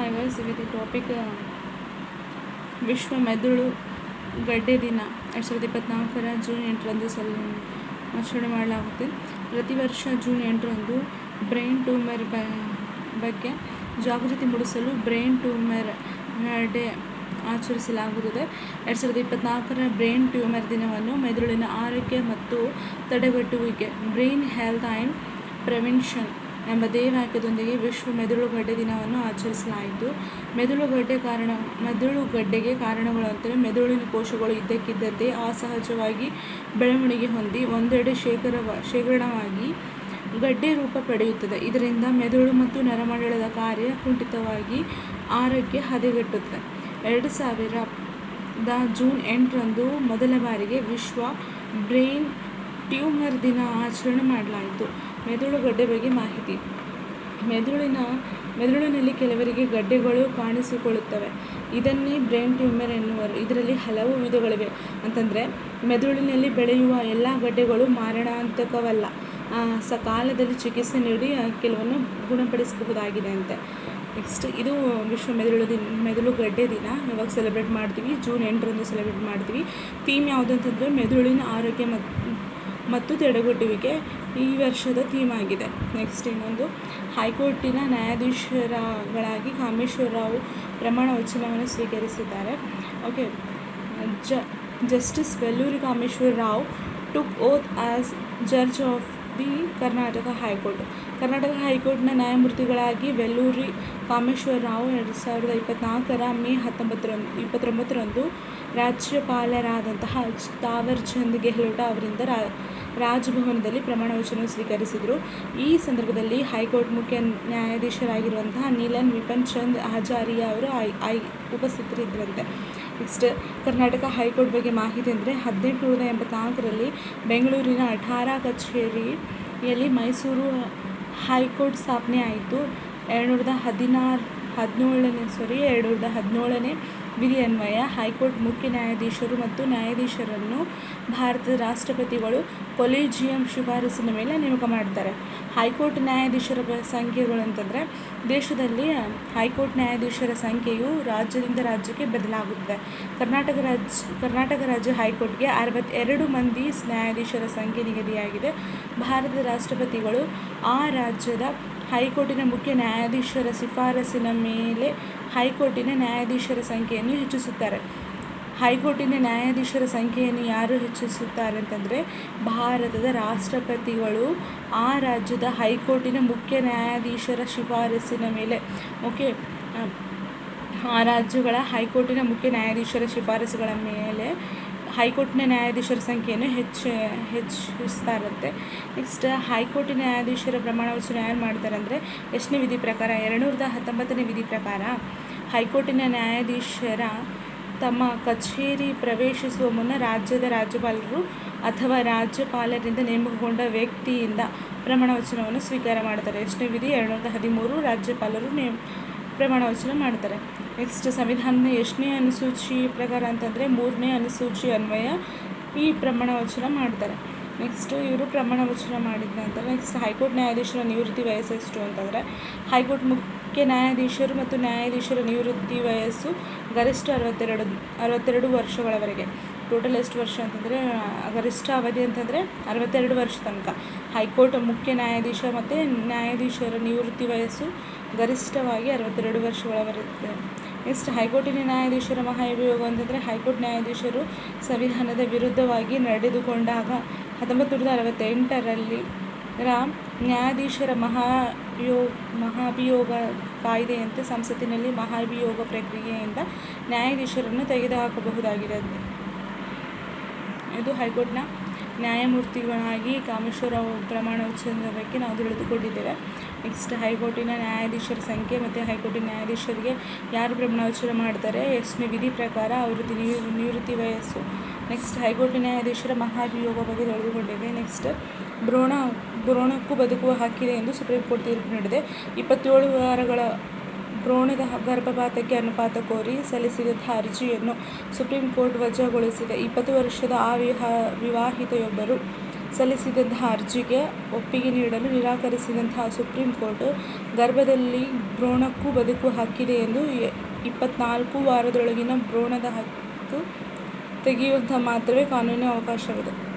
Hi guys with topic ವಿಶ್ವ ಮೆದುಳು ಗಡ್ಡೆ ದಿನ. ಎರಡು ಸಾವಿರದ ಇಪ್ಪತ್ತ್ನಾಲ್ಕರ ಜೂನ್ ಎಂಟರಂದು ಸಲ್, ಆಚರಣೆ ಮಾಡಲಾಗುತ್ತೆ. ಪ್ರತಿ ವರ್ಷ ಜೂನ್ ಎಂಟರಂದು ಬ್ರೈನ್ ಟ್ಯೂಮರ್ ಬ, ಬಗ್ಗೆ ಜಾಗೃತಿ ಮೂಡಿಸಲು ಬ್ರೈನ್ ಟ್ಯೂಮರ್ ಡೇ ಆಚರಿಸಲಾಗುತ್ತದೆ. ಎರಡು ಸಾವಿರದ ಇಪ್ಪತ್ತ್ನಾಲ್ಕರ ಬ್ರೈನ್ ಟ್ಯೂಮರ್ ದಿನವನ್ನು ಮೆದುಳಿನ ಆರೋಗ್ಯ ಮತ್ತು ತಡೆಗಟ್ಟುವಿಕೆ, ಬ್ರೈನ್ ಹೆಲ್ತ್ ಆ್ಯಂಡ್ ಪ್ರಿವೆನ್ಷನ್ ಎಂಬ ಧ್ಯೇಯವಾಕ್ಯದೊಂದಿಗೆ ವಿಶ್ವ ಮೆದುಳುಗಡ್ಡೆ ದಿನವನ್ನು ಆಚರಿಸಲಾಯಿತು. ಮೆದುಳುಗಡ್ಡೆ ಕಾರಣ ಮೆದುಳುಗಡ್ಡೆಗೆ ಕಾರಣಗಳು ಅಂತಂದರೆ ಮೆದುಳಿನ ಕೋಶಗಳು ಇದ್ದಕ್ಕಿದ್ದಂತೆ ಅಸಹಜವಾಗಿ ಬೆಳವಣಿಗೆ ಹೊಂದಿ ಒಂದೆಡೆ ಶೇಖರವ, ಶೇಖರಣವಾಗಿ ಗಡ್ಡೆ ರೂಪ ಪಡೆಯುತ್ತದೆ. ಇದರಿಂದ ಮೆದುಳು ಮತ್ತು ನರಮಂಡಲದ ಕಾರ್ಯ ಕುಂಠಿತವಾಗಿ ಆರೋಗ್ಯ ಹದಗೆಟ್ಟುತ್ತದೆ. ಎರಡು ಸಾವಿರದ ಜೂನ್ ಎಂಟರಂದು ಮೊದಲ ಬಾರಿಗೆ ವಿಶ್ವ ಬ್ರೈನ್ ಟ್ಯೂಮರ್ ದಿನ ಆಚರಣೆ ಮಾಡಲಾಯಿತು. ಮೆದುಳುಗಡ್ಡೆ ಬಗ್ಗೆ ಮಾಹಿತಿ. ಮೆದುಳಿನ, ಮೆದುಳಿನಲ್ಲಿ ಕೆಲವರಿಗೆ ಗಡ್ಡೆಗಳು ಕಾಣಿಸಿಕೊಳ್ಳುತ್ತವೆ. ಇದನ್ನೇ ಬ್ರೈನ್ ಟ್ಯೂಮರ್ ಎನ್ನುವರು. ಇದರಲ್ಲಿ ಹಲವು ವಿಧಗಳಿವೆ. ಅಂತಂದರೆ, ಮೆದುಳಿನಲ್ಲಿ ಬೆಳೆಯುವ ಎಲ್ಲ ಗಡ್ಡೆಗಳು ಮಾರಣಾಂತಕವಲ್ಲ. ಸಕಾಲದಲ್ಲಿ ಚಿಕಿತ್ಸೆ ನೀಡಿ ಕೆಲವನ್ನು ಗುಣಪಡಿಸಬಹುದಾಗಿದೆ ಅಂತೆ ನೆಕ್ಸ್ಟ್ ಇದು ವಿಶ್ವ ಮೆದುಳು ದಿನ ಮೆದುಳುಗಡ್ಡೆ ದಿನ. ಇವಾಗ ಸೆಲೆಬ್ರೇಟ್ ಮಾಡ್ತೀವಿ. ಜೂನ್ ಎಂಟರಂದು ಸೆಲೆಬ್ರೇಟ್ ಮಾಡ್ತೀವಿ. ಥೀಮ್ ಯಾವುದು ಅಂತಂದರೆ, ಮೆದುಳಿನ ಆರೋಗ್ಯ ಮತ್ತು ಮತ್ತು ತಡೆಗಟ್ಟುವಿಕೆ ಈ ವರ್ಷದ ಥೀಮ್ ಆಗಿದೆ. ನೆಕ್ಸ್ಟ್ ಇನ್ನೊಂದು, ಹೈಕೋರ್ಟಿನ ನ್ಯಾಯಾಧೀಶರಗಳಾಗಿ ಕಾಮೇಶ್ವರರಾವ್ ಪ್ರಮಾಣ ವಚನವನ್ನು ಸ್ವೀಕರಿಸಿದ್ದಾರೆ. ಓಕೆ ಜ justice Velluri Kameshwara Rao took oath as judge of the Karnataka high court Karnataka ಹೈಕೋರ್ಟ್ನ ನ್ಯಾಯಮೂರ್ತಿಗಳಾಗಿ ವೆಲ್ಲೂರಿ ಕಾಮೇಶ್ವರ ರಾವ್ ಎರಡು ಸಾವಿರದ ಇಪ್ಪತ್ತ್ನಾಲ್ಕರ ಮೇ ಹತ್ತೊಂಬತ್ತರಂದು, ಇಪ್ಪತ್ತೊಂಬತ್ತರಂದು ರಾಜ್ಯಪಾಲರಾದಂತಹ ತಾವರ್ ಚಂದ್ ಗೆಹ್ಲೋಟ್ ಅವರಿಂದ ರಾ ರಾಜಭವನದಲ್ಲಿ ಪ್ರಮಾಣ ವಚನ ಸ್ವೀಕರಿಸಿದರು. ಈ ಸಂದರ್ಭದಲ್ಲಿ ಹೈಕೋರ್ಟ್ ಮುಖ್ಯ ನ್ಯಾಯಾಧೀಶರಾಗಿರುವಂತಹ ನೀಲನ್ ವಿಪನ್ ಚಂದ್ ಹಜಾರಿಯಾ ಅವರು ಐ ಐ ಉಪಸ್ಥಿತರಿದ್ದರಂತೆ ನೆಕ್ಸ್ಟ್, ಕರ್ನಾಟಕ ಹೈಕೋರ್ಟ್ ಬಗ್ಗೆ ಮಾಹಿತಿ ಅಂದರೆ ಹದಿನೆಂಟು ನೂರ ಎಂಬತ್ನಾಲ್ಕರಲ್ಲಿ ಬೆಂಗಳೂರಿನ ಅಠಾರ ಕಚೇರಿಯಲ್ಲಿ ಮೈಸೂರು ಹೈಕೋರ್ಟ್ ಸ್ಥಾಪನೆ ಆಯಿತು. ಎರಡು ನೂರದ ಹದಿನಾರು ಹದಿನೇಳನೇ ಸಾರಿ ಎರಡು ಸಾವಿರದ ಹದಿನೇಳನೇ ವಿಧಿ ಅನ್ವಯ ಹೈಕೋರ್ಟ್ ಮುಖ್ಯ ನ್ಯಾಯಾಧೀಶರು ಮತ್ತು ನ್ಯಾಯಾಧೀಶರನ್ನು ಭಾರತದ ರಾಷ್ಟ್ರಪತಿಗಳು ಕೊಲಿಜಿಯಂ ಶಿಫಾರಸಿನ ಮೇಲೆ ನೇಮಕ ಮಾಡ್ತಾರೆ ಹೈಕೋರ್ಟ್ ನ್ಯಾಯಾಧೀಶರ ಸಂಖ್ಯೆಗಳು ಅಂತಂದರೆ ದೇಶದಲ್ಲಿ ಹೈಕೋರ್ಟ್ ನ್ಯಾಯಾಧೀಶರ ಸಂಖ್ಯೆಯು ರಾಜ್ಯದಿಂದ ರಾಜ್ಯಕ್ಕೆ ಬದಲಾಗುತ್ತದೆ. ಕರ್ನಾಟಕ ರಾಜ್ಯ ಕರ್ನಾಟಕ ರಾಜ್ಯ ಹೈಕೋರ್ಟ್ಗೆ ಅರವತ್ತೆರಡು ಮಂದಿ ನ್ಯಾಯಾಧೀಶರ ಸಂಖ್ಯೆ ನಿಗದಿಯಾಗಿದೆ. ಭಾರತದ ರಾಷ್ಟ್ರಪತಿಗಳು ಆ ರಾಜ್ಯದ ಹೈಕೋರ್ಟಿನ ಮುಖ್ಯ ನ್ಯಾಯಾಧೀಶರ ಶಿಫಾರಸಿನ ಮೇಲೆ ಹೈಕೋರ್ಟಿನ ನ್ಯಾಯಾಧೀಶರ ಸಂಖ್ಯೆಯನ್ನು ಹೆಚ್ಚಿಸುತ್ತಾರೆ. ಹೈಕೋರ್ಟಿನ ನ್ಯಾಯಾಧೀಶರ ಸಂಖ್ಯೆಯನ್ನು ಯಾರು ಹೆಚ್ಚಿಸುತ್ತಾರೆ ಅಂತಂದರೆ ಭಾರತದ ರಾಷ್ಟ್ರಪತಿಗಳು. ಆ ರಾಜ್ಯದ ಹೈಕೋರ್ಟಿನ ಮುಖ್ಯ ನ್ಯಾಯಾಧೀಶರ ಶಿಫಾರಸಿನ ಮೇಲೆ, ಓಕೆ? ಆ ರಾಜ್ಯಗಳ ಹೈಕೋರ್ಟಿನ ಮುಖ್ಯ ನ್ಯಾಯಾಧೀಶರ ಶಿಫಾರಸುಗಳ ಮೇಲೆ ಹೈಕೋರ್ಟ್ನ ನ್ಯಾಯಾಧೀಶರ ಸಂಖ್ಯೆಯನ್ನು ಹೆಚ್ಚು ಹೆಚ್ಚಿಸ್ತಾ ಇರುತ್ತೆ ನೆಕ್ಸ್ಟ್ ಹೈಕೋರ್ಟಿನ ನ್ಯಾಯಾಧೀಶರ ಪ್ರಮಾಣ ವಚನ ಯಾರು ಮಾಡ್ತಾರೆ ಅಂದರೆ ಎಷ್ಟನೇ ವಿಧಿ ಪ್ರಕಾರ, ಎರಡುನೂರದ ಹತ್ತೊಂಬತ್ತನೇ ವಿಧಿ ಪ್ರಕಾರ ಹೈಕೋರ್ಟಿನ ನ್ಯಾಯಾಧೀಶರ ತಮ್ಮ ಕಚೇರಿ ಪ್ರವೇಶಿಸುವ ಮುನ್ನ ರಾಜ್ಯದ ರಾಜ್ಯಪಾಲರು ಅಥವಾ ರಾಜ್ಯಪಾಲರಿಂದ ನೇಮಕಗೊಂಡ ವ್ಯಕ್ತಿಯಿಂದ ಪ್ರಮಾಣ ವಚನವನ್ನು ಸ್ವೀಕಾರ ಮಾಡ್ತಾರೆ. ಎಷ್ಟನೇ ವಿಧಿ ಎರಡು ನೂರದ ಹದಿಮೂರು ರಾಜ್ಯಪಾಲರು ನೇಮ್ ಪ್ರಮಾಣ ವಚನ ಮಾಡ್ತಾರೆ. ನೆಕ್ಸ್ಟ್ ಸಂವಿಧಾನದ ಎಷ್ಟನೇ ಅನುಸೂಚಿ ಪ್ರಕಾರ ಅಂತಂದರೆ ಮೂರನೇ ಅನುಸೂಚಿ ಅನ್ವಯ ಈ ಪ್ರಮಾಣ ವಚನ ಮಾಡ್ತಾರೆ. ನೆಕ್ಸ್ಟ್ ಇವರು ಪ್ರಮಾಣ ವಚನ ಮಾಡಿದ ನಂತರ ನೆಕ್ಸ್ಟ್ ಹೈಕೋರ್ಟ್ ನ್ಯಾಯಾಧೀಶರ ನಿವೃತ್ತಿ ವಯಸ್ಸು ಎಷ್ಟು ಅಂತಂದರೆ ಹೈಕೋರ್ಟ್ ಮುಖ್ಯ ನ್ಯಾಯಾಧೀಶರು ಮತ್ತು ನ್ಯಾಯಾಧೀಶರ ನಿವೃತ್ತಿ ವಯಸ್ಸು ಗರಿಷ್ಠ ಅರವತ್ತೆರಡು ಅರವತ್ತೆರಡು ವರ್ಷಗಳವರೆಗೆ. ಟೋಟಲ್ ಎಷ್ಟು ವರ್ಷ ಅಂತಂದರೆ ಗರಿಷ್ಠ ಅವಧಿ ಅಂತಂದರೆ ಅರವತ್ತೆರಡು ವರ್ಷ ತನಕ. ಹೈಕೋರ್ಟ್ ಮುಖ್ಯ ನ್ಯಾಯಾಧೀಶ ಮತ್ತು ನ್ಯಾಯಾಧೀಶರ ನಿವೃತ್ತಿ ವಯಸ್ಸು ಗರಿಷ್ಠವಾಗಿ ಅರವತ್ತೆರಡು ವರ್ಷಗಳವರಿರುತ್ತೆ ನೆಕ್ಸ್ಟ್ ಹೈಕೋರ್ಟಿನ ನ್ಯಾಯಾಧೀಶರ ಮಹಾಭಿಯೋಗ ಅಂತಂದರೆ ಹೈಕೋರ್ಟ್ ನ್ಯಾಯಾಧೀಶರು ಸಂವಿಧಾನದ ವಿರುದ್ಧವಾಗಿ ನಡೆದುಕೊಂಡಾಗ ಹತ್ತೊಂಬತ್ತು ನೂರ ಅರವತ್ತೆಂಟರಲ್ಲಿ ನ್ಯಾಯಾಧೀಶರ ಮಹಾಯೋ ಮಹಾಭಿಯೋಗ ಕಾಯ್ದೆಯಂತೆ ಸಂಸತ್ತಿನಲ್ಲಿ ಮಹಾಭಿಯೋಗ ಪ್ರಕ್ರಿಯೆಯಿಂದ ನ್ಯಾಯಾಧೀಶರನ್ನು ತೆಗೆದುಹಾಕಬಹುದಾಗಿದೆ. ಇದು ಹೈಕೋರ್ಟ್ನ ನ್ಯಾಯಮೂರ್ತಿಗಳಾಗಿ ಕಾಮೇಶ್ವರ ಪ್ರಮಾಣ ವಚನದ ಬಗ್ಗೆ ನಾವು ತಿಳಿದುಕೊಂಡಿದ್ದೇವೆ ನೆಕ್ಸ್ಟ್ ಹೈಕೋರ್ಟಿನ ನ್ಯಾಯಾಧೀಶರ ಸಂಖ್ಯೆ ಮತ್ತು ಹೈಕೋರ್ಟಿನ ನ್ಯಾಯಾಧೀಶರಿಗೆ ಯಾರು ಪ್ರಮಾಣ ವಚನ ಮಾಡ್ತಾರೆ ಎಷ್ಟನೇ ವಿಧಿ ಪ್ರಕಾರ ಅವರದ್ದು ನಿವೃತ್ತಿ ವಯಸ್ಸು. ನೆಕ್ಸ್ಟ್ ಹೈಕೋರ್ಟಿನ ನ್ಯಾಯಾಧೀಶರ ಮಹಾಭಿಯೋಗ ಬಗ್ಗೆ ತಿಳಿದುಕೊಂಡಿದೆ ನೆಕ್ಸ್ಟ್ ಭ್ರೂಣ, ಭ್ರೂಣಕ್ಕೂ ಬದುಕುವ ಹಾಕಿದೆ ಎಂದು ಸುಪ್ರೀಂ ಕೋರ್ಟ್ ತೀರ್ಪು ನೀಡಿದೆ. ಇಪ್ಪತ್ತೇಳು ವಾರಗಳ ಭ್ರೂಣದ ಗರ್ಭಪಾತಕ್ಕೆ ಅನುಪಾತ ಕೋರಿ ಸಲ್ಲಿಸಿದ ಅರ್ಜಿಯನ್ನು ಸುಪ್ರೀಂ ಕೋರ್ಟ್ ವಜಾಗೊಳಿಸಿದೆ ಇಪ್ಪತ್ತು ವರ್ಷದ ಆ ವಿಹಾ ವಿವಾಹಿತೆಯೊಬ್ಬರು ಸಲ್ಲಿಸಿದಂತಹ ಅರ್ಜಿಗೆ ಒಪ್ಪಿಗೆ ನೀಡಲು ನಿರಾಕರಿಸಿದಂತಹ ಸುಪ್ರೀಂ ಕೋರ್ಟ್ ಗರ್ಭದಲ್ಲಿ ಭ್ರೂಣಕ್ಕೂ ಬದುಕು ಹಕ್ಕಿದೆ ಎಂದು ಇಪ್ಪತ್ನಾಲ್ಕು ವಾರದೊಳಗಿನ ಭ್ರೂಣದ ಹಕ್ಕು ತೆಗೆಯುವಂತಹ ಮಾತ್ರವೇ ಕಾನೂನಿನ ಅವಕಾಶವಿದೆ.